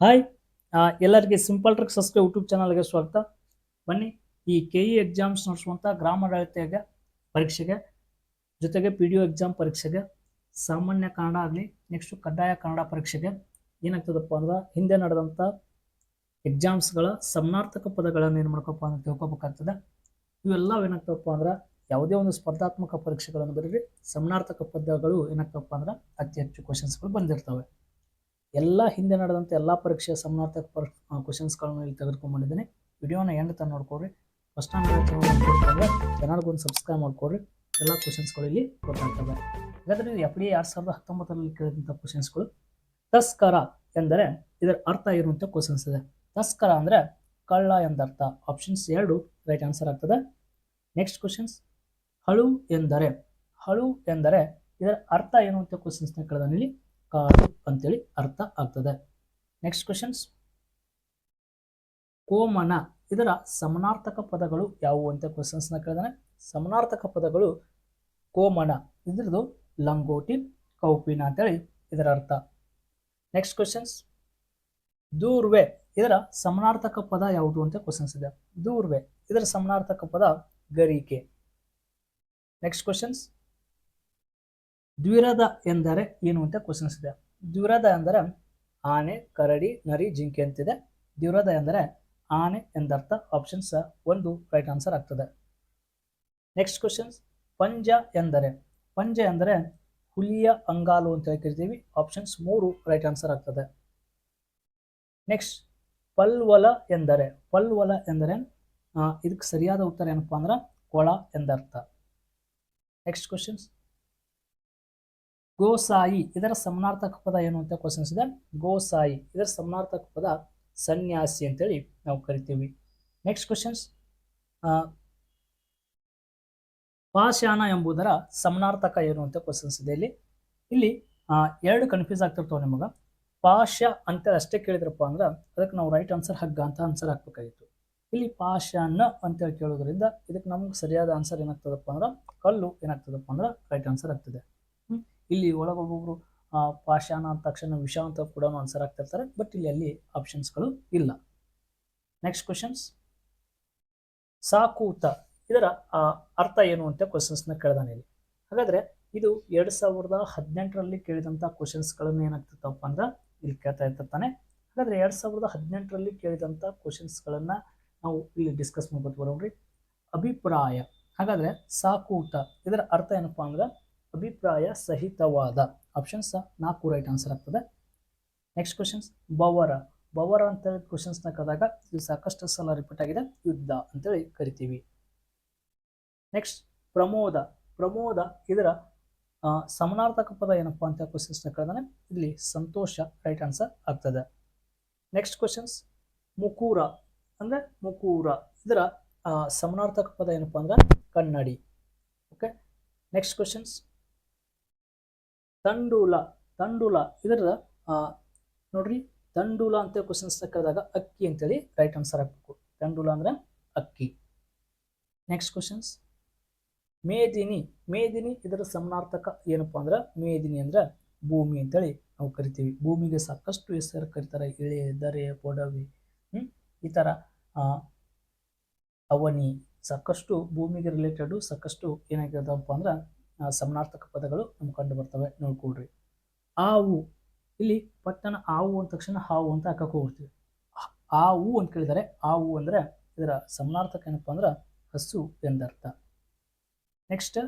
Hi. ಎಲ್ಲರಿಗೆ simple trick subscribe YouTube ಚಾನಲ್ಗೆ ಸ್ವಾಗತ. ಬನ್ನಿ, ಈ ಕೆ ಇ ಎಕ್ಸಾಮ್ಸ್ ನಡೆಸುವಂಥ ಗ್ರಾಮಾಡಳಿತೆಗೆ, ಪರೀಕ್ಷೆಗೆ, ಜೊತೆಗೆ ಪಿ ಡಿ ಒ ಎಕ್ಸಾಮ್ ಪರೀಕ್ಷೆಗೆ, ಸಾಮಾನ್ಯ ಕನ್ನಡ ಆಗಲಿ ನೆಕ್ಸ್ಟ್ ಕಡ್ಡಾಯ ಕನ್ನಡ ಪರೀಕ್ಷೆಗೆ ಏನಾಗ್ತದಪ್ಪ ಅಂದ್ರೆ, ಹಿಂದೆ ನಡೆದಂಥ ಎಕ್ಸಾಮ್ಸ್ಗಳ ಸಮನಾರ್ಥಕ ಪದಗಳನ್ನು ಏನು ಮಾಡ್ಕಪ್ಪ ಅಂತ ತಿಳ್ಕೊಬೇಕಾಗ್ತದೆ. ಇವೆಲ್ಲ ಏನಾಗ್ತವಪ್ಪ ಅಂದ್ರೆ, ಯಾವುದೇ ಒಂದು ಸ್ಪರ್ಧಾತ್ಮಕ ಪರೀಕ್ಷೆಗಳನ್ನು ಬರೀರಿ ಸಮನಾರ್ಥಕ ಪದಗಳು ಏನಾಗ್ತವಪ್ಪ ಅಂದ್ರೆ, ಅತಿ ಹೆಚ್ಚು ಕ್ವಶನ್ಸ್ಗಳು ಬಂದಿರ್ತವೆ. ಎಲ್ಲ ಹಿಂದೆ ನಡೆದಂಥ ಎಲ್ಲ ಪರೀಕ್ಷೆ ಸಮನಾರ್ಥಕ ಪರ್ ಕ್ವಶನ್ಸ್ಗಳನ್ನ ಇಲ್ಲಿ ತೆಗೆದುಕೊಂಡ್ಬಂದಿದ್ದೀನಿ. ವಿಡಿಯೋನ ಎಂಡ್ ತನಕ ನೋಡ್ಕೊಡ್ರಿ ಫಸ್ಟ್ ಟೈಮ್ ನೋಡ್ಕೊಂಡ್ರೆ ಚಾನಲ್ಗೆ ಒಂದು ಸಬ್ಸ್ಕ್ರೈಬ್ ಮಾಡ್ಕೊಡ್ರಿ ಎಲ್ಲ ಕ್ವಶನ್ಸ್ಗಳು ಇಲ್ಲಿ ಗೊತ್ತಾಗ್ತವೆ. ಹಾಗಾದ್ರೆ ಎಫ್ ಡಿ ಎರಡು ಸಾವಿರದ ಹತ್ತೊಂಬತ್ತರಲ್ಲಿ ಕೇಳಿದಂಥ ಕ್ವಶನ್ಸ್ಗಳು ತಸ್ಕರ ಎಂದರೆ ಇದರ ಅರ್ಥ ಇರುವಂಥ ಕ್ವಶನ್ಸ್ ಇದೆ. ತಸ್ಕರ ಅಂದರೆ ಕಳ್ಳ ಎಂದರ್ಥ. ಆಪ್ಷನ್ಸ್ ಎರಡು ರೈಟ್ ಆನ್ಸರ್ ಆಗ್ತದೆ. ನೆಕ್ಸ್ಟ್ ಕ್ವಶನ್ಸ್ ಹಳು ಎಂದರೆ ಹಳು ಎಂದರೆ ಇದರ ಅರ್ಥ ಏನು ಅಂತ ಕ್ವಶನ್ಸ್ನ ಕೇಳಿದಾನೆ ಇಲ್ಲಿ. ಕಾಡು ಅಂತೇಳಿ ಅರ್ಥ ಆಗ್ತದೆ. ನೆಕ್ಸ್ಟ್ ಕ್ವಶನ್ಸ್ ಕೋಮನ, ಇದರ ಸಮನಾರ್ಥಕ ಪದಗಳು ಯಾವುವು ಅಂತ ಕ್ವಶನ್ಸ್ನ ಕೇಳಿದಾನೆ. ಸಮನಾರ್ಥಕ ಪದಗಳು ಕೋಮನ, ಇದ್ರದ್ದು ಲಂಗೋಟಿ, ಕೌಪಿನ ಅಂತೇಳಿ ಇದರ ಅರ್ಥ. ನೆಕ್ಸ್ಟ್ ಕ್ವಶನ್ಸ್ ದೂರ್ವೆ, ಇದರ ಸಮನಾರ್ಥಕ ಪದ ಯಾವುದು ಅಂತ ಕ್ವಶನ್ಸ್ ಇದೆ. ದೂರ್ವೆ, ಇದರ ಸಮನಾರ್ಥಕ ಪದ ಗರಿಕೆ. ನೆಕ್ಸ್ಟ್ ಕ್ವಶನ್ಸ್ ದ್ವಿರದ ಎಂದರೆ ಏನು ಅಂತ ಕ್ವಶನ್ಸ್ ಇದೆ. ದ್ವಿರದ ಅಂದರೆ ಆನೆ, ಕರಡಿ, ನರಿ, ಜಿಂಕೆ ಅಂತಿದೆ. ದ್ವಿರದ ಎಂದರೆ ಆನೆ ಎಂದರ್ಥ ಆಪ್ಷನ್ಸ್ ಒಂದು ರೈಟ್ ಆನ್ಸರ್ ಆಗ್ತದೆ. ನೆಕ್ಸ್ಟ್ ಕ್ವಶನ್ಸ್ ಪಂಜ ಎಂದರೆ ಪಂಜ ಎಂದರೆ ಹುಲಿಯ ಅಂಗಾಲು ಅಂತ ಕರಿತೀವಿ ಆಪ್ಷನ್ಸ್ ಮೂರು ರೈಟ್ ಆನ್ಸರ್ ಆಗ್ತದೆ. ನೆಕ್ಸ್ಟ್ ಪಲ್ವಲ ಎಂದರೆ ಪಲ್ವಲ ಎಂದರೆ ಇದಕ್ಕೆ ಸರಿಯಾದ ಉತ್ತರ ಏನಪ್ಪಾ ಅಂದ್ರೆ ಕೊಳ ಎಂದರ್ಥ. ನೆಕ್ಸ್ಟ್ ಕ್ವಶನ್ಸ್ ಗೋಸಾಯಿ, ಇದರ ಸಮನಾರ್ಥಕ ಪದ ಏನು ಅಂತ ಕ್ವಶನ್ಸ್ ಇದೆ ಗೋಸಾಯಿ, ಇದರ ಸಮನಾರ್ಥಕ ಪದ ಸನ್ಯಾಸಿ ಅಂತೇಳಿ ನಾವು ಕರಿತೀವಿ. ನೆಕ್ಸ್ಟ್ ಕ್ವಶನ್ಸ್ ಪಾಷಾಣ ಎಂಬುದರ ಸಮನಾರ್ಥಕ ಏನು ಅಂತ ಕ್ವಶನ್ಸ್ ಇದೆ ಇಲ್ಲಿ. ಇಲ್ಲಿ ಎರಡು ಕನ್ಫ್ಯೂಸ್ ಆಗ್ತಿರ್ತಾವೆ ನಿಮಗೆ. ಪಾಶ ಅಂತ ಅಷ್ಟೇ ಕೇಳಿದ್ರಪ್ಪ ಅಂದ್ರೆ ಅದಕ್ಕೆ ನಾವು ರೈಟ್ ಆನ್ಸರ್ ಹಗ್ಗ ಅಂತ ಆನ್ಸರ್ ಹಾಕ್ಬೇಕಾಗಿತ್ತು. ಇಲ್ಲಿ ಪಾಷಾಣ ಅಂತೇಳಿ ಕೇಳೋದ್ರಿಂದ ಇದಕ್ಕೆ ನಮ್ಗೆ ಸರಿಯಾದ ಆನ್ಸರ್ ಏನಾಗ್ತದಪ್ಪ ಅಂದ್ರೆ ಕಲ್ಲು ಏನಾಗ್ತದಪ್ಪ ಅಂದ್ರೆ ರೈಟ್ ಆನ್ಸರ್ ಆಗ್ತದೆ? ಇಲ್ಲಿ ಒಳಗೆ ಆ, ಪಾಷಾಣ ಅಂದ ತಕ್ಷಣ ವಿಷ ಅಂತ ಕೂಡ ಆನ್ಸರ್ ಆಗ್ತಿರ್ತಾರೆ ಬಟ್ ಇಲ್ಲಿ ಅಲ್ಲಿ ಆಪ್ಷನ್ಸ್ಗಳು ಇಲ್ಲ. ನೆಕ್ಸ್ಟ್ ಕ್ವಶನ್ಸ್ ಸಾಕೂತ. ಇದರ ಅರ್ಥ ಏನು ಅಂತ ಕ್ವಶನ್ಸ್ನ ಕೇಳ್ದಾನೆ ಇಲ್ಲಿ. ಹಾಗಾದ್ರೆ ಇದು ಎರಡು ಸಾವಿರದ ಹದಿನೆಂಟರಲ್ಲಿ ಕೇಳಿದಂಥ ಕ್ವಶನ್ಸ್ಗಳನ್ನು ಏನಾಗ್ತಿತ್ತಪ್ಪ ಅಂದ್ರೆ ಇಲ್ಲಿ ಕೇಳ್ತಾ ಇರ್ತಾನೆ. ಹಾಗಾದ್ರೆ ಎರಡು ಸಾವಿರದ ಹದಿನೆಂಟರಲ್ಲಿ ಕೇಳಿದಂಥ ಕ್ವಶನ್ಸ್ಗಳನ್ನು ನಾವು ಇಲ್ಲಿ ಡಿಸ್ಕಸ್ ಮಾಡ್ಬೋದು ಬರೋಣ್ರಿ. ಅಭಿಪ್ರಾಯ. ಹಾಗಾದ್ರೆ ಸಾಕೂಟ ಇದರ ಅರ್ಥ ಏನಪ್ಪ ಅಂದ್ರೆ ಅಭಿಪ್ರಾಯ ಸಹಿತವಾದ. ಆಪ್ಷನ್ಸ್ ನಾಲ್ಕು ರೈಟ್ ಆನ್ಸರ್ ಆಗ್ತದೆ. ನೆಕ್ಸ್ಟ್ ಕ್ವಶನ್ಸ್ ಬವರ ಬವರ ಅಂತೇಳಿ ಕ್ವಶನ್ಸ್ನ ಕರೆದಾಗ ಇದು ಸಾಕಷ್ಟು ಸಲ ರಿಪೀಟ್ ಆಗಿದೆ. ಯುದ್ಧ ಅಂತೇಳಿ ಕರಿತೀವಿ. ನೆಕ್ಸ್ಟ್ ಪ್ರಮೋದ. ಪ್ರಮೋದ ಇದರ ಸಮನಾರ್ಥಕ ಪದ ಏನಪ್ಪ ಅಂತ ಕ್ವಶನ್ಸ್ನ ಕಳೆದಾನೆ ಇಲ್ಲಿ ಸಂತೋಷ ರೈಟ್ ಆನ್ಸರ್ ಆಗ್ತದೆ. ನೆಕ್ಸ್ಟ್ ಕ್ವಶನ್ಸ್ ಮುಕೂರ. ಅಂದ್ರೆ ಮುಕೂರ. ಇದರ ಸಮನಾರ್ಥಕ ಪದ ಏನಪ್ಪ ಅಂದ್ರೆ ಕನ್ನಡಿ. ಓಕೆ ನೆಕ್ಸ್ಟ್ ಕ್ವಶನ್ಸ್ ತಂಡೂಲ ತಂಡೂಲ. ಇದರ ನೋಡ್ರಿ ತಂಡೂಲ ಅಂತ ಕ್ವಶನ್ಸ್ ಕರೆದಾಗ ಅಕ್ಕಿ ಅಂತೇಳಿ ರೈಟ್ ಆನ್ಸರ್ ಹಾಕ್ಬೇಕು. ತಂಡೂಲ ಅಂದ್ರೆ ಅಕ್ಕಿ. ನೆಕ್ಸ್ಟ್ ಕ್ವಶನ್ಸ್ ಮೇದಿನಿ ಮೇದಿನಿ ಇದರ ಸಮನಾರ್ಥಕ ಏನಪ್ಪಾ ಅಂದ್ರೆ ಮೇದಿನಿ ಅಂದ್ರೆ ಭೂಮಿ ಅಂತೇಳಿ ನಾವು ಕರಿತೀವಿ. ಭೂಮಿಗೆ ಸಾಕಷ್ಟು ಹೆಸರು ಕರಿತಾರೆ. ಇಳೆ ದರೆ ಪೊಡವಿ ಹ್ಮ್ ಈ ತರ ಆ, ಅವನಿ ಸಾಕಷ್ಟು ಭೂಮಿಗೆ ರಿಲೇಟೆಡ್ ಸಾಕಷ್ಟು ಏನಾಗಿರ್ತಾವಪ್ಪ ಅಂದ್ರೆ ಸಮನಾರ್ಥಕ ಪದಗಳು ನಮ್ಗೆ ಕಂಡು ಬರ್ತವೆ, ನೋಡ್ಕೊಳ್ರಿ. ಆವು, ಇಲ್ಲಿ ಪಟ್ಟಣ ಆವು ಅಂದ ತಕ್ಷಣ ಹಾವು ಅಂತ ಹಾಕಕ್ಕೆ ಹೋಗ್ತೀವಿ ಆವು ಅಂತ ಕೇಳಿದರೆ ಆವು ಅಂದರೆ ಇದರ ಸಮನಾರ್ಥಕ ಏನಪ್ಪ ಅಂದ್ರೆ ಹಸು ಎಂದರ್ಥ. ನೆಕ್ಸ್ಟ್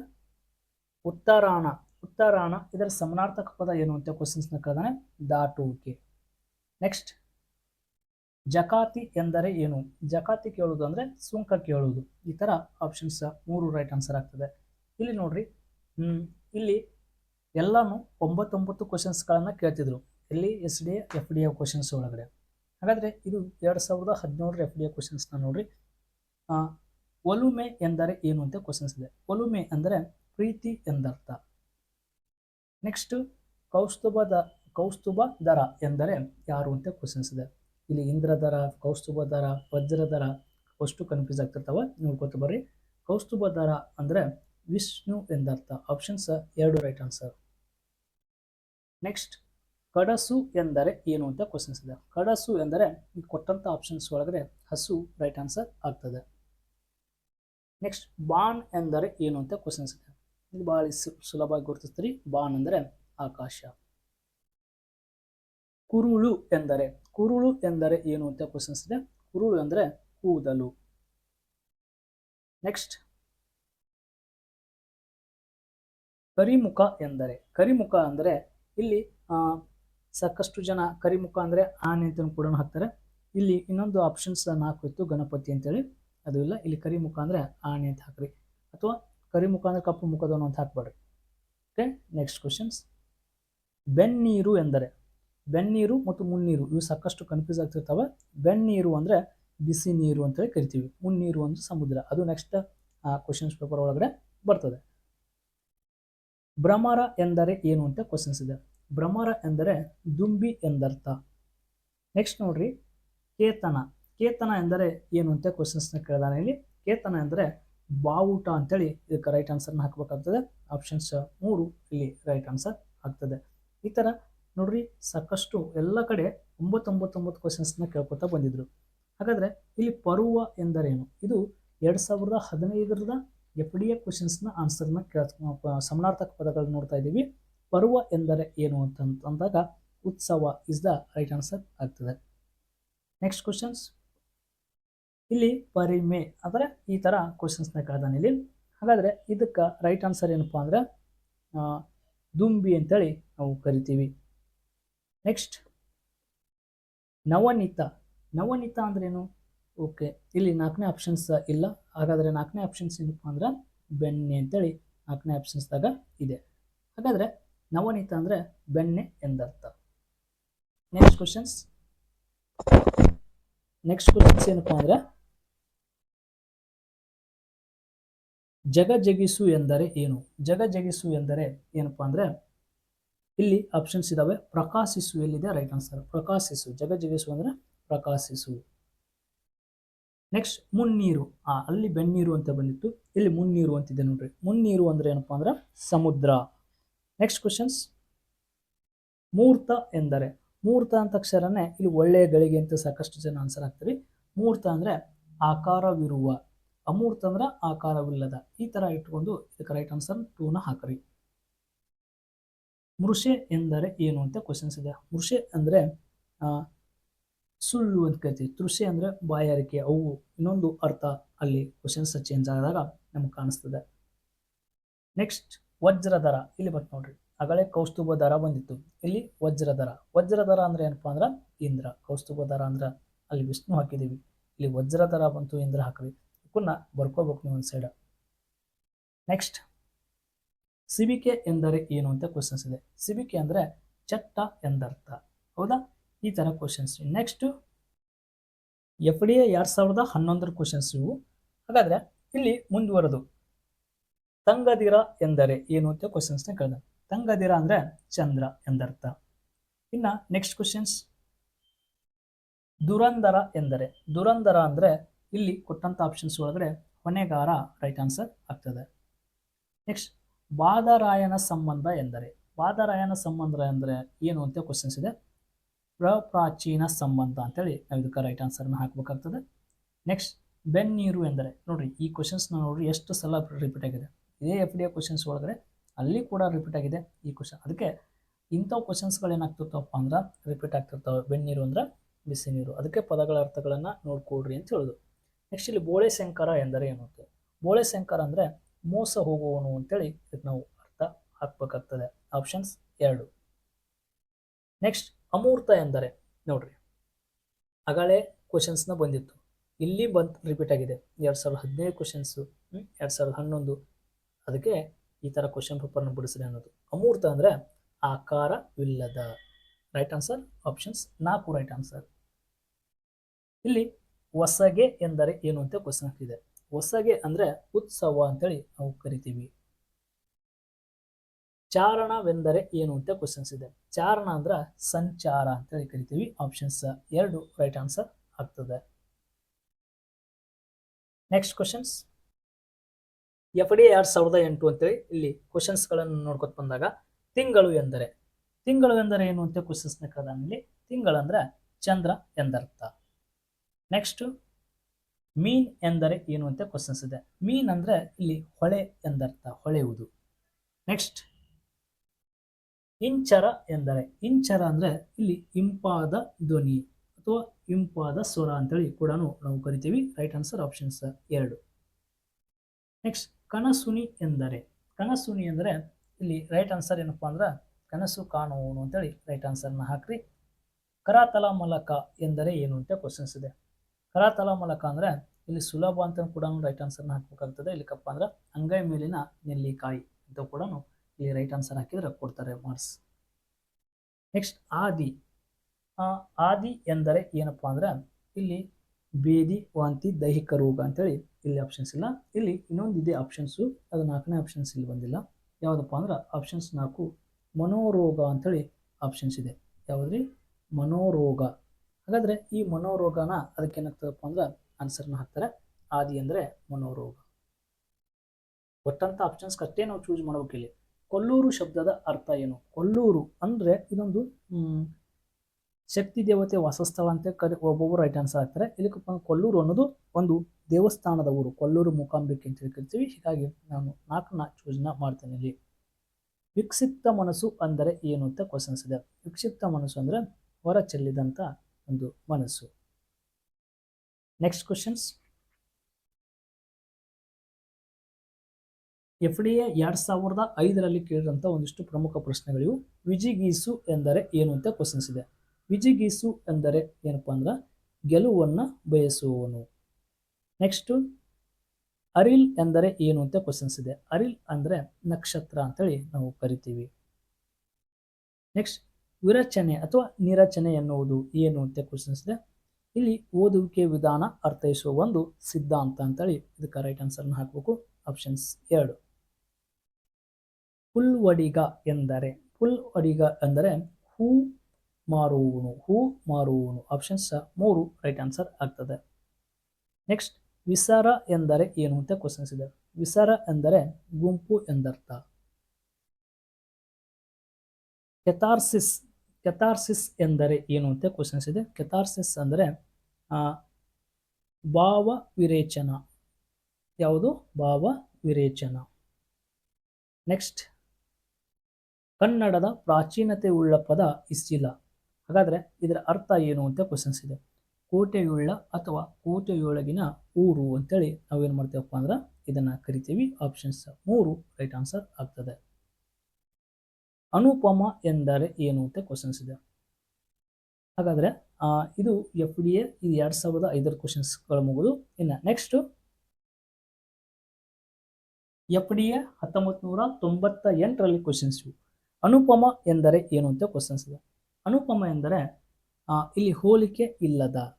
ಉತ್ತರಾಣ. ಉತ್ತರಾಣ ಇದರ ಸಮನಾರ್ಥಕ ಪದ ಏನು ಅಂತ ಕ್ವಶನ್ಸ್ನ ಕೇಳಿದಾನೆ ದಾಟುವಿಕೆ ನೆಕ್ಸ್ಟ್ ಜಕಾತಿ ಎಂದರೆ ಏನು? ಜಕಾತಿ ಕೇಳುವುದು ಅಂದ್ರೆ ಸುಂಕ ಕೇಳುವುದು ಈ ಥರ ಆಪ್ಷನ್ಸ್ ಮೂರು ರೈಟ್ ಆನ್ಸರ್ ಆಗ್ತದೆ. ಇಲ್ಲಿ ನೋಡ್ರಿ ಇಲ್ಲಿ ಎಲ್ಲಾನು ಒಂಬತ್ತೊಂಬತ್ತು ಕ್ವಶನ್ಸ್ಗಳನ್ನು ಕೇಳ್ತಿದ್ರು. ಇಲ್ಲಿ S D F D A questions ಒಳಗಡೆ. ಹಾಗಾದ್ರೆ ಇದು ಎರಡು ಸಾವಿರದ ಹದಿನೇಳರ ಎಫ್ ಡಿ ಎ ಕ್ವಶನ್ಸ್ನ ನೋಡ್ರಿ. ಒಲುಮೆ ಎಂದರೆ ಏನು ಅಂತ ಕ್ವಶನ್ಸ್ ಇದೆ. ಒಲುಮೆ ಅಂದರೆ ಪ್ರೀತಿ ಎಂದರ್ಥ. ನೆಕ್ಸ್ಟ್ ದ, ಕೌಸ್ತುಭ ದರ ಎಂದರೆ ಯಾರು ಅಂತ ಕ್ವಶನ್ಸ್ ಇದೆ. ಇಲ್ಲಿ ಇಂದ್ರದರ ಕೌಸ್ತುಭ ದರ ವಜ್ರದರ ಅಷ್ಟು ಕನ್ಫ್ಯೂಸ್ ಆಗ್ತಿರ್ತಾವ. ನೋಡ್ಕೊತ ಬರ್ರಿ. ಕೌಸ್ತುಭ ದರ ಅಂದರೆ ವಿಷ್ಣು ಎಂದರ್ಥ. ಆಪ್ಷನ್ಸ್ ಎರಡು ರೈಟ್ ಆನ್ಸರ್ ನೆಕ್ಸ್ಟ್ ಕಡಸು ಎಂದರೆ ಏನು ಅಂತ ಕ್ವಶನ್ಸ್ ಇದೆ. ಕಡಸು ಎಂದರೆ ಈ ಕೊಟ್ಟಂತ ಆಪ್ಷನ್ಸ್ ಒಳಗಡೆ ಹಸು ರೈಟ್ ಆನ್ಸರ್ ಆಗ್ತದೆ. ನೆಕ್ಸ್ಟ್ ಬಾನ್ ಎಂದರೆ ಏನು ಅಂತ ಕ್ವಶನ್ಸ್ ಇದೆ. ಇದು ಭಾಳ ಸುಲಭವಾಗಿ ಗುರುತಿಸ್ತೀರಿ. ಬಾನ್ ಅಂದರೆ ಆಕಾಶ. ಕುರುಳು ಎಂದರೆ ಕುರುಳು ಎಂದರೆ ಏನು ಅಂತ ಕ್ವಶನ್ಸ್ ಇದೆ. ಕುರುಳು ಅಂದರೆ ಕೂದಲು. ನೆಕ್ಸ್ಟ್ ಕರಿಮುಖ ಎಂದರೆ, ಕರಿಮುಖ ಅಂದರೆ ಇಲ್ಲಿ ಸಾಕಷ್ಟು ಜನ ಕರಿಮುಖ ಅಂದರೆ ಆನೆ ಅಂತ ಕೂಡ ಹಾಕ್ತಾರೆ. ಇಲ್ಲಿ ಇನ್ನೊಂದು ಆಪ್ಷನ್ಸ್ ಇತ್ತು ಗಣಪತಿ ಅಂತೇಳಿ. ಅದು ಇಲ್ಲ, ಇಲ್ಲಿ ಕರಿಮುಖ ಅಂದರೆ ಆನೆ ಅಂತ ಹಾಕ್ರಿ. ಅಥವಾ ಕರಿಮುಖ ಅಂದರೆ ಕಪ್ಪು ಮುಖದವನು ಅಂತ ಹಾಕ್ಬೇಡ್ರಿ. ಓಕೆ ನೆಕ್ಸ್ಟ್ ಕ್ವಶನ್ಸ್ ಬೆನ್ನೀರು ಎಂದರೆ, ಬೆನ್ನೀರು ಮತ್ತು ಮುನ್ನೀರು, ಇವು ಸಾಕಷ್ಟು ಕನ್ಫ್ಯೂಸ್ ಆಗ್ತಿರ್ತವೆ. ಬೆನ್ನೀರು ಅಂದರೆ ಬಿಸಿ ನೀರು ಅಂತೇಳಿ ಕರಿತೀವಿ. ಮುನ್ನೀರು ಅಂದರೆ ಸಮುದ್ರ. ಅದು ನೆಕ್ಸ್ಟ್ ಕ್ವಶನ್ಸ್ ಪೇಪರ್ ಒಳಗಡೆ ಬರ್ತದೆ. ಭ್ರಮರ ಎಂದರೆ ಏನು ಅಂತ ಕ್ವಶನ್ಸ್ ಇದೆ. ಭ್ರಮರ ಎಂದರೆ ದುಂಬಿ ಎಂದರ್ಥ. ನೆಕ್ಸ್ಟ್ ನೋಡ್ರಿ, ಕೇತನ. ಕೇತನ ಎಂದರೆ ಏನು ಅಂತ ಕ್ವಶನ್ಸ್ನ ಕೇಳಿದಾನೆ ಇಲ್ಲಿ. ಕೇತನ ಎಂದರೆ ಬಾವುಟ ಅಂತೇಳಿ ಇದಕ್ಕೆ ರೈಟ್ ಆನ್ಸರ್ನ ಹಾಕಬೇಕಾಗ್ತದೆ. ಆಪ್ಷನ್ಸ್ ಮೂರು ಇಲ್ಲಿ ರೈಟ್ ಆನ್ಸರ್ ಆಗ್ತದೆ. ಈ ಥರ ನೋಡ್ರಿ, ಸಾಕಷ್ಟು ಎಲ್ಲ ಕಡೆ ಒಂಬತ್ತೊಂಬತ್ತೊಂಬತ್ತು ಕ್ವಶನ್ಸ್ನ ಕೇಳ್ಕೊತಾ ಬಂದಿದ್ರು. ಹಾಗಾದರೆ ಇಲ್ಲಿ ಪರ್ವ ಎಂದರೇನು? ಇದು ಎರಡು ಸಾವಿರದ ಹದಿನೈದರದ ಎಫ್ ಡಿ ಎ ಕ್ವಶನ್ಸ್ನ ಆನ್ಸರ್ನ ಕೇಳ ಸಮಾನಾರ್ಥಕ ಪದಗಳನ್ನ ನೋಡ್ತಾ ಇದ್ದೀವಿ. ಪರ್ವ ಎಂದರೆ ಏನು ಅಂತ ಅಂದಾಗ ಉತ್ಸವ ಇಸ್ ದ ರೈಟ್ ಆನ್ಸರ್ ಆಗ್ತದೆ. ನೆಕ್ಸ್ಟ್ ಕ್ವಶನ್ಸ್ ಇಲ್ಲಿ ಪರಿಮೆ ಅಂದರೆ ಈ ಥರ ಕ್ವಶನ್ಸ್ನ ಕೇಳ್ದಾನೆ ಇಲ್ಲಿ. ಹಾಗಾದರೆ ಇದಕ್ಕೆ ರೈಟ್ ಆನ್ಸರ್ ಏನಪ್ಪ ಅಂದರೆ ದುಂಬಿ ಅಂತೇಳಿ ನಾವು ಕರಿತೀವಿ. ನೆಕ್ಸ್ಟ್ ನವನಿತ. ನವನಿತ ಅಂದ್ರೇನು ಓಕೆ, ಇಲ್ಲಿ ನಾಲ್ಕನೇ ಆಪ್ಷನ್ಸ್ ಇಲ್ಲ. ಹಾಗಾದರೆ ನಾಲ್ಕನೇ ಆಪ್ಷನ್ಸ್ ಏನಪ್ಪ ಅಂದ್ರೆ ಬೆಣ್ಣೆ ಅಂತೇಳಿ ನಾಲ್ಕನೇ ಆಪ್ಷನ್ಸ್ದಾಗ ಇದೆ. ಹಾಗಾದರೆ ನವನೀತ ಅಂದರೆ ಬೆಣ್ಣೆ ಎಂದರ್ಥ. ನೆಕ್ಸ್ಟ್ ಕ್ವಶನ್ಸ್ ನೆಕ್ಸ್ಟ್ ಕ್ವಶನ್ಸ್ ಏನಪ್ಪ ಅಂದರೆ ಜಗ ಜಗಿಸು ಎಂದರೆ ಏನು? ಜಗ ಜಗಿಸು ಎಂದರೆ ಏನಪ್ಪ ಅಂದರೆ ಇಲ್ಲಿ ಆಪ್ಷನ್ಸ್ ಇದಾವೆ. ಪ್ರಕಾಶಿಸು ಎಲ್ಲಿದೆ? ರೈಟ್ ಆನ್ಸರ್ ಪ್ರಕಾಶಿಸು. ಜಗ ಜಗಿಸು ಅಂದರೆ ಪ್ರಕಾಶಿಸು. ನೆಕ್ಸ್ಟ್ ಮುನ್ನೀರು. ಆ, ಅಲ್ಲಿ ಬೆನ್ನೀರು ಅಂತ ಬಂದಿತ್ತು. ಇಲ್ಲಿ ಮುನ್ನೀರು ಅಂತಿದೆ ನೋಡ್ರಿ. ಮುನ್ನೀರು ಅಂದ್ರೆ ಏನಪ್ಪಾ ಅಂದ್ರೆ ಸಮುದ್ರ. ನೆಕ್ಸ್ಟ್ ಕ್ವಶನ್ಸ್ ಮೂರ್ತ ಎಂದರೆ. ಮೂರ್ತ ಅಂತ ಅಕ್ಷರನೇ ಇಲ್ಲಿ ಒಳ್ಳೆಯ ಗಳಿಗೆ ಅಂತ ಸಾಕಷ್ಟು ಜನ ಆನ್ಸರ್ ಆಗ್ತಾರೆ ಮೂರ್ತ ಅಂದ್ರೆ ಆಕಾರವಿರುವ. ಅಮೂರ್ತ ಅಂದ್ರೆ ಆಕಾರವಿಲ್ಲದ. ಈ ತರ ಇಟ್ಕೊಂಡು ಇದಕ್ಕೆ ರೈಟ್ ಆನ್ಸರ್ ಟೂನ ಹಾಕ್ರಿ. ಮೃಷೆ ಎಂದರೆ ಏನು ಅಂತ ಕ್ವಶನ್ಸ್ ಇದೆ. ಮೃಷೆ ಅಂದ್ರೆ ಸುಳ್ಳು ಅಂತ ಕರಿತೀವಿ ತೃಷೆ ಅಂದರೆ ಬಾಯಾರಿಕೆ, ಅವು ಇನ್ನೊಂದು ಅರ್ಥ ಅಲ್ಲಿ ಕ್ವಶನ್ಸ್ ಚೇಂಜ್ ಆದಾಗ ನಮ್ಗೆ ಕಾಣಿಸ್ತದೆ. ನೆಕ್ಸ್ಟ್ ವಜ್ರದರ ಇಲ್ಲಿ ಬಂತು ನೋಡ್ರಿ. ಆಗಲೇ ಕೌಸ್ತುಭ ದರ ಬಂದಿತ್ತು. ಇಲ್ಲಿ ವಜ್ರದರ ವಜ್ರದರ ಅಂದ್ರೆ ಏನಪ್ಪಾ ಅಂದ್ರೆ ಇಂದ್ರ. ಕೌಸ್ತುಭ ದರ ಅಂದ್ರೆ ಅಲ್ಲಿ ವಿಷ್ಣು ಹಾಕಿದ್ದೀವಿ ಇಲ್ಲಿ ವಜ್ರದರ ಬಂತು, ಇಂದ್ರ ಹಾಕ್ರಿ ಪುನಃ ಬರ್ಕೋಬೇಕು ನೀವು ಒಂದು ಸೈಡ್ ನೆಕ್ಸ್ಟ್ ಸಿಬಿಕೆ ಎಂದರೆ ಏನು ಅಂತ ಕ್ವಶನ್ಸ್ ಇದೆ. ಸಿಬಿಕೆ ಅಂದ್ರೆ ಚಟ್ಟ ಎಂದರ್ಥ. ಹೌದಾ? ಈ ಥರ questions next F D A ಎರಡು ಸಾವಿರದ ಹನ್ನೊಂದರ ಕ್ವಶನ್ಸ್ ಇವು. ಹಾಗಾದರೆ ಇಲ್ಲಿ ಮುಂದುವರೆದು. ತಂಗದಿರ ಎಂದರೆ ಏನು ಅಂತ ಕ್ವಶನ್ಸ್ನ ಕೇಳಿದೆ. ತಂಗದಿರ ಅಂದರೆ ಚಂದ್ರ ಎಂದರ್ಥ. ಇನ್ನು ನೆಕ್ಸ್ಟ್ ಕ್ವಶನ್ಸ್ ದುರಂದರ ಎಂದರೆ. ದುರಂದರ ಅಂದರೆ ಇಲ್ಲಿ ಕೊಟ್ಟಂಥ ಆಪ್ಷನ್ಸ್ ಒಳಗಡೆ ಹೊಣೆಗಾರ ರೈಟ್ ಆನ್ಸರ್ ಆಗ್ತದೆ. ನೆಕ್ಸ್ಟ್ ವಾದರಾಯನ ಸಂಬಂಧ ಎಂದರೆ. ವಾದರಾಯನ ಸಂಬಂಧ ಎಂದರೆ ಏನು ಅಂತ ಕ್ವಶನ್ಸ್ ಇದೆ. ಪ್ರಪ್ರಾಚೀನ ಸಂಬಂಧ ಅಂತೇಳಿ ನಾವು ಇದಕ್ಕೆ ರೈಟ್ ಆನ್ಸರ್ನ ಹಾಕಬೇಕಾಗ್ತದೆ. ನೆಕ್ಸ್ಟ್ ಬೆನ್ನೀರು ಎಂದರೆ, ನೋಡ್ರಿ, ಈ ಕ್ವಶನ್ಸ್ನ ನೋಡ್ರಿ ಎಷ್ಟು ಸಲ ರಿಪೀಟ್ ಆಗಿದೆ. ಇದೇ ಎಫ್ ಡಿ ಎ ಕ್ವಶನ್ಸ್ ಒಳಗಡೆ ಅಲ್ಲಿ ಕೂಡ ರಿಪೀಟ್ ಆಗಿದೆ ಈ ಕ್ವಶನ್ ಅದಕ್ಕೆ ಇಂಥ ಕ್ವಶನ್ಸ್ಗಳು ಏನಾಗ್ತಿರ್ತಾವಪ್ಪ ಅಂದ್ರೆ ರಿಪೀಟ್ ಆಗ್ತಿರ್ತಾವೆ. ಬೆನ್ನೀರು ಅಂದ್ರೆ ಬಿಸಿ ನೀರು. ಅದಕ್ಕೆ ಪದಗಳ ಅರ್ಥಗಳನ್ನು ನೋಡ್ಕೊಡ್ರಿ ಅಂತ ಹೇಳೋದು. ನೆಕ್ಸ್ಟ್ ಇಲ್ಲಿ ಬೋಳೆ ಶಂಕರ ಎಂದರೆ ಏನು ಅಂತ. ಬೋಳೆ ಶಂಕರ ಅಂದರೆ ಮೋಸ ಹೋಗುವವನು ಅಂತೇಳಿ ಇದಕ್ಕೆ ನಾವು ಅರ್ಥ ಹಾಕ್ಬೇಕಾಗ್ತದೆ. ಆಪ್ಷನ್ಸ್ ಎರಡು. ನೆಕ್ಸ್ಟ್ ಅಮೂರ್ತ ಎಂದರೆ, ನೋಡ್ರಿ. ಅಗಳೇ ಕ್ವಶನ್ಸ್ನ ಬಂದಿತ್ತು. ಇಲ್ಲಿ ಬಂದು ರಿಪೀಟ್ ಆಗಿದೆ. ಎರಡು ಸಾವಿರದ ಹದಿನೈದು ಕ್ವಶನ್ಸು ಎರಡು ಸಾವಿರದ ಹನ್ನೊಂದು. ಅದಕ್ಕೆ ಈ ಥರ ಕ್ವಶನ್ ಪೇಪರ್ನ ಬಿಡಿಸಿದೆ ಅನ್ನೋದು. ಅಮೂರ್ತ ಅಂದರೆ ಆಕಾರವಿಲ್ಲದ. ರೈಟ್ ಆನ್ಸರ್ ಆಪ್ಷನ್ಸ್ ನಾಲ್ಕು ರೈಟ್ ಆನ್ಸರ್ ಇಲ್ಲಿ ಹೊಸಗೆ ಎಂದರೆ ಏನು ಅಂತ ಕ್ವಶನ್ ಇದೆ ಹೊಸಗೆ ಅಂದರೆ ಉತ್ಸವ ಅಂತೇಳಿ ನಾವು ಕರಿತೀವಿ. ಚಾರಣವೆಂದರೆ ಏನು ಅಂತ ಕ್ವಶನ್ಸ್ ಇದೆ. ಚಾರಣ ಅಂದ್ರೆ ಸಂಚಾರ ಅಂತ ಹೇಳಿ ಕರಿತೀವಿ. ಆಪ್ಷನ್ಸ್ ಎರಡು ರೈಟ್ ಆನ್ಸರ್ ಆಗ್ತದೆ. ನೆಕ್ಸ್ಟ್ ಕ್ವಶನ್ಸ್ ಎಫ್ ಡಿ ಎರಡು ಸಾವಿರದ ಎಂಟು ಅಂತೇಳಿ ಇಲ್ಲಿ ಕ್ವಶನ್ಸ್ಗಳನ್ನು ನೋಡ್ಕೊತ ಬಂದಾಗ ತಿಂಗಳು ಎಂದರೆ. ತಿಂಗಳು ಎಂದರೆ ಏನು ಅಂತ ಕ್ವಶನ್ಸ್ ಕದಾನಲ್ಲಿ ತಿಂಗಳಂದ್ರೆ ಚಂದ್ರ ಎಂದರ್ಥ. ನೆಕ್ಸ್ಟ್ ಮೀನ್ ಎಂದರೆ ಏನು ಅಂತ ಕ್ವಶನ್ಸ್ ಇದೆ. ಮೀನ್ ಅಂದ್ರೆ ಇಲ್ಲಿ ಹೊಳೆ ಎಂದರ್ಥ, ಹೊಳೆಯುವುದು. ನೆಕ್ಸ್ಟ್ ಇಂಚರ ಎಂದರೆ, ಇಂಚರ ಅಂದ್ರೆ ಇಲ್ಲಿ ಇಂಪಾದ ಧ್ವನಿ ಅಥವಾ ಇಂಪಾದ ಸ್ವರ ಅಂತೇಳಿ ಕೂಡ ನಾವು ಕರಿತೀವಿ. ರೈಟ್ ಆನ್ಸರ್ ಆಪ್ಷನ್ಸ್ ಎರಡು. ನೆಕ್ಸ್ಟ್ ಕನಸುನಿ ಎಂದರೆ, ಕನಸುನಿ ಅಂದರೆ ಇಲ್ಲಿ ರೈಟ್ ಆನ್ಸರ್ ಏನಪ್ಪಾ ಅಂದ್ರೆ ಕನಸು ಕಾಣುವನು ಅಂತೇಳಿ ರೈಟ್ ಆನ್ಸರ್ನ ಹಾಕ್ರಿ. ಕರಾತಲ ಮಲಕ ಎಂದರೆ ಏನು ಅಂತ ಕ್ವಶನ್ಸ್ ಇದೆ. ಕರಾತಲ ಮಲಕ ಅಂದ್ರೆ ಇಲ್ಲಿ ಸುಲಭ ಅಂತ ಕೂಡ ರೈಟ್ ಆನ್ಸರ್ನ ಹಾಕಬೇಕಾಗ್ತದೆ. ಇಲ್ಲಿ ಕಪ್ಪ ಅಂದ್ರೆ ಅಂಗೈ ಮೇಲಿನ ನೆಲ್ಲಿಕಾಯಿ ಅಂತ ಕೂಡ ಇಲ್ಲಿ ರೈಟ್ ಆನ್ಸರ್ ಹಾಕಿದ್ರೆ ಕೊಡ್ತಾರೆ ಮಾರ್ಕ್ಸ್. ನೆಕ್ಸ್ಟ್ ಆದಿ. ಆದಿ ಎಂದರೆ ಏನಪ್ಪಾ ಅಂದ್ರೆ ಇಲ್ಲಿ ಬೇದಿ ವಾಂತಿ, ದೈಹಿಕ ರೋಗ ಅಂತೇಳಿ ಇಲ್ಲಿ ಆಪ್ಷನ್ಸ್ ಇಲ್ಲ. ಇಲ್ಲಿ ಇನ್ನೊಂದಿದೆ ಆಪ್ಷನ್ಸು ಅದು ನಾಲ್ಕನೇ ಆಪ್ಷನ್ಸ್ ಇಲ್ಲಿ ಬಂದಿಲ್ಲ. ಯಾವುದಪ್ಪ ಅಂದ್ರೆ ಆಪ್ಷನ್ಸ್ ನಾಲ್ಕು ಮನೋರೋಗ ಅಂತೇಳಿ ಆಪ್ಷನ್ಸ್ ಇದೆ. ಯಾವುದ್ರಿ? ಮನೋರೋಗ. ಹಾಗಾದ್ರೆ ಈ ಮನೋರೋಗನ ಅದಕ್ಕೆ ಏನಾಗ್ತದಪ್ಪ ಅಂದ್ರೆ ಆನ್ಸರ್ನ ಹಾಕ್ತಾರೆ ಆದಿ ಅಂದರೆ ಮನೋರೋಗ. ಒಟ್ಟಂತ ಆಪ್ಷನ್ಸ್ ಅಷ್ಟೇ ನಾವು ಚೂಸ್ ಮಾಡ್ಬೇಕು ಇಲ್ಲಿ ಕೊಲ್ಲೂರು ಶಬ್ದದ ಅರ್ಥ ಏನು? ಕೊಲ್ಲೂರು ಅಂದರೆ ಇದೊಂದು ಶಕ್ತಿ ದೇವತೆ ವಾಸಸ್ಥಳ ಅಂತ ಕರಿ, ಒಬ್ಬೊಬ್ಬರು ರೈಟ್ ಆನ್ಸರ್ ಹಾಕ್ತಾರೆ. ಇದಕ್ಕೆ ಕೊಲ್ಲೂರು ಅನ್ನೋದು ಒಂದು ದೇವಸ್ಥಾನದ ಊರು. ಕೊಲ್ಲೂರು ಮೂಕಾಂಬಿಕೆ ಅಂತ ಹೇಳಿ ಕರಿತೀವಿ ಹೀಗಾಗಿ ನಾನು ನಾಲ್ಕನ್ನ ಚೂಸ್ನ ಮಾಡ್ತೇನೆ ಇಲ್ಲಿ. ವಿಕ್ಷಿಪ್ತ ಮನಸ್ಸು ಅಂದರೆ ಏನು ಅಂತ ಕ್ವಶನ್ಸ್ ಇದೆ. ವಿಕ್ಷಿಪ್ತ ಮನಸ್ಸು ಅಂದ್ರೆ ಹೊರ ಚೆಲ್ಲಿದಂಥ ಒಂದು ಮನಸ್ಸು. Next questions F D A ಎರಡು ಸಾವಿರದ ಐದರಲ್ಲಿ ಕೇಳಿದಂಥ ಒಂದಿಷ್ಟು ಪ್ರಮುಖ ಪ್ರಶ್ನೆಗಳಿವು. ವಿಜಿಗೀಸು ಎಂದರೆ ಏನು ಅಂತ ಕ್ವಶನ್ಸ್ ಇದೆ. ವಿಜಿಗೀಸು ಎಂದರೆ ಏನಪ್ಪ ಅಂದ್ರೆ ಗೆಲುವನ್ನು ಬಯಸುವವನು. ನೆಕ್ಸ್ಟು ಅರಿಲ್ ಎಂದರೆ ಏನು ಅಂತ ಕ್ವಶನ್ಸ್ ಇದೆ. ಅರಿಲ್ ಅಂದರೆ ನಕ್ಷತ್ರ ಅಂತೇಳಿ ನಾವು ಕರಿತೀವಿ. ನೆಕ್ಸ್ಟ್ ವಿರಚನೆ ಅಥವಾ ನಿರಚನೆ ಎನ್ನುವುದು ಏನು ಅಂತ ಕ್ವಶನ್ಸ್ ಇದೆ. ಇಲ್ಲಿ ಓದುವಿಕೆ ವಿಧಾನ ಅರ್ಥೈಸುವ ಒಂದು ಸಿದ್ಧಾಂತ ಅಂತೇಳಿ ಇದಕ್ಕೆ ರೈಟ್ ಆನ್ಸರ್ನ ಹಾಕಬೇಕು. ಆಪ್ಷನ್ಸ್ ಎರಡು. ಹುಲ್ವಡಿಗ ಎಂದರೆ ಹುಲ್ವಡಿಗ ಎಂದರೆ ಹೂ ಮಾರುವನು ಹೂ ಮಾರುವನು ಆಪ್ಷನ್ಸ್ ಮೂರು ರೈಟ್ ಆನ್ಸರ್ ಆಗ್ತದೆ. ನೆಕ್ಸ್ಟ್ ವಿಸಾರ ಎಂದರೆ ಏನು ಅಂತ ಕ್ವಶನ್ಸ್ ಇದೆ. ವಿಸಾರ ಎಂದರೆ ಗುಂಪು ಎಂದರ್ಥ. ಕೆತಾರ್ಸಿಸ್ ಕೆಥಾರ್ಸಿಸ್ ಎಂದರೆ ಏನು ಅಂತ ಕ್ವಶನ್ಸ್ ಇದೆ. ಕೆಥಾರ್ಸಿಸ್ ಅಂದರೆ ಭಾವ ವಿರೇಚನ. ಯಾವುದು? ಭಾವ ವಿರೇಚನ. ನೆಕ್ಸ್ಟ್ ಕನ್ನಡದ ಪ್ರಾಚೀನತೆ ಉಳ್ಳ ಪದ ಇಸ್ಸಿಲ ಹಾಗಾದ್ರೆ ಇದರ ಅರ್ಥ ಏನು ಅಂತ ಕ್ವಶನ್ಸ್ ಇದೆ. ಕೋಟೆಯುಳ್ಳ ಅಥವಾ ಕೋಟೆಯೊಳಗಿನ ಊರು ಅಂತೇಳಿ ನಾವೇನು ಮಾಡ್ತೇವಪ್ಪ ಅಂದ್ರೆ ಇದನ್ನ ಕರಿತೀವಿ ಆಪ್ಷನ್ಸ್ ಮೂರು ರೈಟ್ ಆನ್ಸರ್ ಆಗ್ತದೆ. ಅನುಪಮ ಎಂದರೆ ಏನು ಅಂತ ಕ್ವಶನ್ಸ್ ಇದೆ. ಹಾಗಾದ್ರೆ ಇದು ಎಫ್ ಡಿ ಎ ಇದು ಎರಡು ಸಾವಿರದ ಐದರ ಕ್ವಶನ್ಸ್ಗಳು ಮುಗಿದು. ಇನ್ನು ನೆಕ್ಸ್ಟ್ ಎಫ್ ಡಿ ಎ ಹತ್ತೊಂಬತ್ತು ನೂರ ತೊಂಬತ್ತ ಎಂಟರಲ್ಲಿ ಕ್ವಶನ್ಸ್ ಅನುಪಮ ಎಂದರೆ ಏನು ಅಂತ ಕ್ವಶನ್ಸ್ ಇದೆ. ಅನುಪಮ ಎಂದರೆ ಇಲ್ಲಿ ಹೋಲಿಕೆ ಇಲ್ಲದ.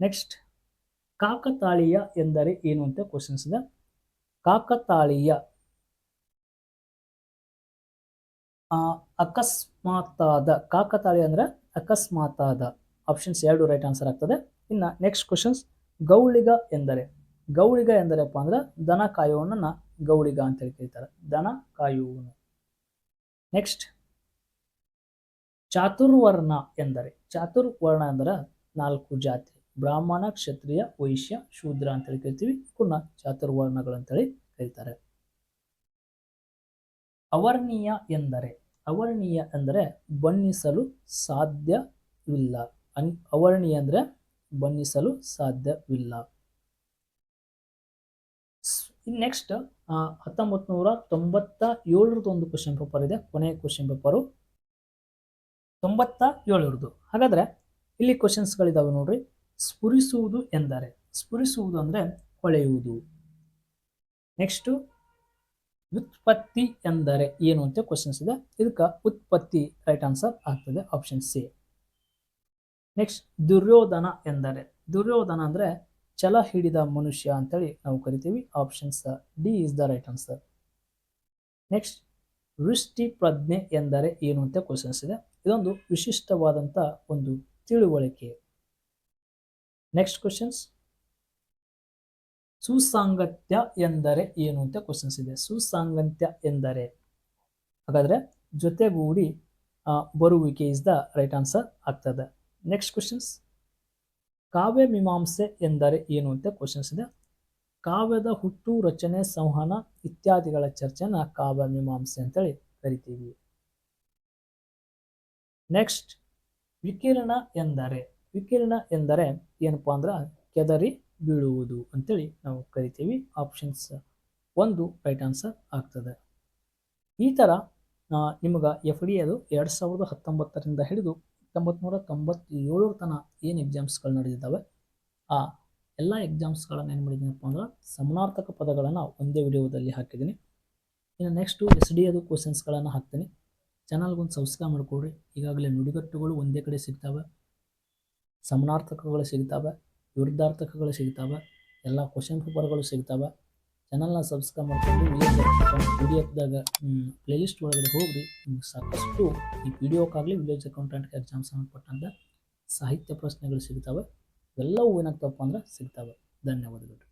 ನೆಕ್ಸ್ಟ್ ಕಾಕತಾಳೀಯ ಎಂದರೆ ಏನು ಅಂತ ಕ್ವಶನ್ಸ್ ಇದೆ. ಕಾಕತಾಳೀಯ. ಅಕಸ್ಮಾತಾದ, ಕಾಕತಾಳೀಯ ಅಂದ್ರೆ ಅಕಸ್ಮಾತಾದ. ಆಪ್ಷನ್ಸ್ ಎರಡು ರೈಟ್ ಆನ್ಸರ್ ಆಗ್ತದೆ. ಇನ್ನು ನೆಕ್ಸ್ಟ್ ಕ್ವಶನ್ಸ್ ಗೌಳಿಗ ಎಂದರೆ. ಗೌಳಿಗ ಎಂದರೆಪ್ಪ ಅಂದರೆ ದನ ಕಾಯುವವನನ್ನ ಗೌಳಿಗ ಅಂತ ಹೇಳಿ ಕರೀತಾರೆ. ದನ ಕಾಯುವನು ನೆಕ್ಸ್ಟ್ ಚಾತುರ್ವರ್ಣ ಎಂದರೆ, ಚಾತುರ್ವರ್ಣ ಅಂದ್ರೆ ನಾಲ್ಕು ಜಾತಿ. ಬ್ರಾಹ್ಮಣ, ಕ್ಷತ್ರಿಯ, ವೈಶ್ಯ, ಶೂದ್ರ ಅಂತ ಹೇಳಿ ಕರಿತೀವಿ. ಇವನ್ನ ಚಾತುರ್ವರ್ಣಗಳು ಅಂತೇಳಿ ಕರೀತಾರೆ. ಅವರ್ಣೀಯ ಎಂದರೆ, ಅವರ್ಣೀಯ ಅಂದರೆ ಬಣ್ಣಿಸಲು ಸಾಧ್ಯವಿಲ್ಲ. ಅನ್, ಅವರ್ಣೀಯ ಅಂದ್ರೆ ಬಣ್ಣಿಸಲು ಸಾಧ್ಯವಿಲ್ಲ. ನೆಕ್ಸ್ಟ್ ಹತ್ತೊಂಬತ್ತು ನೂರ ತೊಂಬತ್ತ ಏಳರದ್ದು ಒಂದು ಕ್ವಶನ್ ಪೇಪರ್ ಇದೆ, ಕೊನೆಯ ಕ್ವಶನ್ ಪೇಪರು ತೊಂಬತ್ತ ಏಳರದ್ದು ಹಾಗಾದರೆ, ಇಲ್ಲಿ ಕ್ವಶನ್ಸ್ಗಳಿದ್ದಾವೆ ನೋಡ್ರಿ. ಸ್ಫುರಿಸುವುದು ಎಂದರೆ, ಸ್ಫುರಿಸುವುದು ಅಂದರೆ ಹೊಳೆಯುವುದು. ನೆಕ್ಸ್ಟು ವ್ಯುತ್ಪತ್ತಿ ಎಂದರೆ ಏನು ಅಂತ ಕ್ವಶನ್ಸ್ ಇದೆ. ಇದಕ್ಕೆ ಉತ್ಪತ್ತಿ ರೈಟ್ ಆನ್ಸರ್ ಆಗ್ತದೆ ಆಪ್ಷನ್ ಸಿ ನೆಕ್ಸ್ಟ್ ದುರ್ಯೋಧನ ಎಂದರೆ, ದುರ್ಯೋಧನ ಅಂದ್ರೆ ಛಲ ಹಿಡಿದ ಮನುಷ್ಯ ಅಂತೇಳಿ ನಾವು ಕರಿತೀವಿ. Options D is the right answer next ವೃಷ್ಟಿ ಪ್ರಜ್ಞೆ ಎಂದರೆ ಏನು ಅಂತ ಕ್ವಶನ್ಸ್ ಇದೆ. ಇದೊಂದು ವಿಶಿಷ್ಟವಾದಂಥ ಒಂದು ತಿಳುವಳಿಕೆ. ನೆಕ್ಸ್ಟ್ ಕ್ವಶನ್ಸ್ ಸುಸಾಂಗತ್ಯ ಎಂದರೆ ಏನು ಅಂತ ಕ್ವಶನ್ಸ್ ಇದೆ. ಸುಸಾಂಗತ್ಯ ಎಂದರೆ. ಹಾಗಾದ್ರೆ ಜೊತೆಗೂಡಿ ಬರುವಿಕೆ ಇಸ್ ದ ರೈಟ್ ಆನ್ಸರ್ ಆಗ್ತದೆ. ನೆಕ್ಸ್ಟ್ ಕ್ವಶನ್ಸ್ ಕಾವ್ಯ ಮೀಮಾಂಸೆ ಎಂದರೆ ಏನು ಅಂತ ಕ್ವಶನ್ಸ್ ಇದೆ. ಕಾವ್ಯದ ಹುಟ್ಟು, ರಚನೆ, ಸಂವಹನ ಇತ್ಯಾದಿಗಳ ಚರ್ಚೆನ ಕಾವ್ಯ ಮೀಮಾಂಸೆ ಅಂತೇಳಿ ಕರಿತೀವಿ. ನೆಕ್ಸ್ಟ್ ವಿಕಿರಣ ಎಂದರೆ ವಿಕಿರಣ ಎಂದರೆ ಏನಪ್ಪಾ ಅಂದ್ರೆ ಕೆದರಿ ಬೀಳುವುದು ಅಂತೇಳಿ ನಾವು ಕರಿತೀವಿ. ಆಪ್ಷನ್ಸ್ ಒಂದು ರೈಟ್ ಆನ್ಸರ್ ಆಗ್ತದೆ. ಈ ಥರ ನಿಮ್ಗೆ ಎಫ್ ಡಿ ಅದು ಎರಡು ಸಾವಿರದ ಹತ್ತೊಂಬತ್ತರಿಂದ ಹಿಡಿದು ಹತ್ತೊಂಬತ್ತು ತೊಂಬತ್ತೇಳರ ತನಕ ಏನು ಎಕ್ಸಾಮ್ಸ್ಗಳು ನಡೆದಿದ್ದಾವೆ? ಆ ಎಲ್ಲ ಎಕ್ಸಾಮ್ಸ್ಗಳನ್ನು ಏನು ಮಾಡಿದ್ದೀನಪ್ಪ ಅಂದ್ರೆ ಸಮನಾರ್ಥಕ ಪದಗಳನ್ನು ಒಂದೇ ವಿಡಿಯೋದಲ್ಲಿ ಹಾಕಿದ್ದೀನಿ ಇನ್ನು ನೆಕ್ಸ್ಟು ಎಸ್ ಡಿ ಅದು ಕ್ವಶನ್ಸ್ಗಳನ್ನು ಹಾಕ್ತೀನಿ. ಚಾನಲ್ಗೊಂದು ಸಬ್ಸ್ಕ್ರೈಬ್ ಮಾಡಿಕೊಡ್ರಿ ಈಗಾಗಲೇ ನುಡಿಗಟ್ಟುಗಳು ಒಂದೇ ಕಡೆ ಸಿಗ್ತಾವೆ. ಸಮನಾರ್ಥಕಗಳು ಸಿಗ್ತಾವೆ. ವಿರುದ್ಧಾರ್ಥಕಗಳು ಸಿಗ್ತಾವೆ. ಎಲ್ಲ ಕ್ವಶನ್ ಪೇಪರ್ಗಳು ಸಿಗ್ತವೆ. ಚಾನಲ್ನ ಸಬ್ಸ್ಕ್ರೈಬ್ ಮಾಡ್ಕೊಂಡು ಡಿ ಎಫ್ದಾಗ ಪ್ಲೇಲಿಸ್ಟ್ ಒಳಗಡೆ ಹೋಗ್ರಿ, ನಿಮ್ಗೆ ಸಾಕಷ್ಟು ಈ ಒಕ್ಕಾಗಲಿ ವಿಲೇಜ್ ಅಕೌಂಟೆಂಟ್ ಎಕ್ಸಾಮ್ ಸಂಬಂಧಪಟ್ಟಂತೆ ಸಾಹಿತ್ಯ ಪ್ರಶ್ನೆಗಳು ಸಿಗ್ತವೆ. ಇವೆಲ್ಲವೂ ಏನಾಗ್ತವಪ್ಪ ಅಂದ್ರೆ ಸಿಗ್ತವೆ. ಧನ್ಯವಾದಗಳು.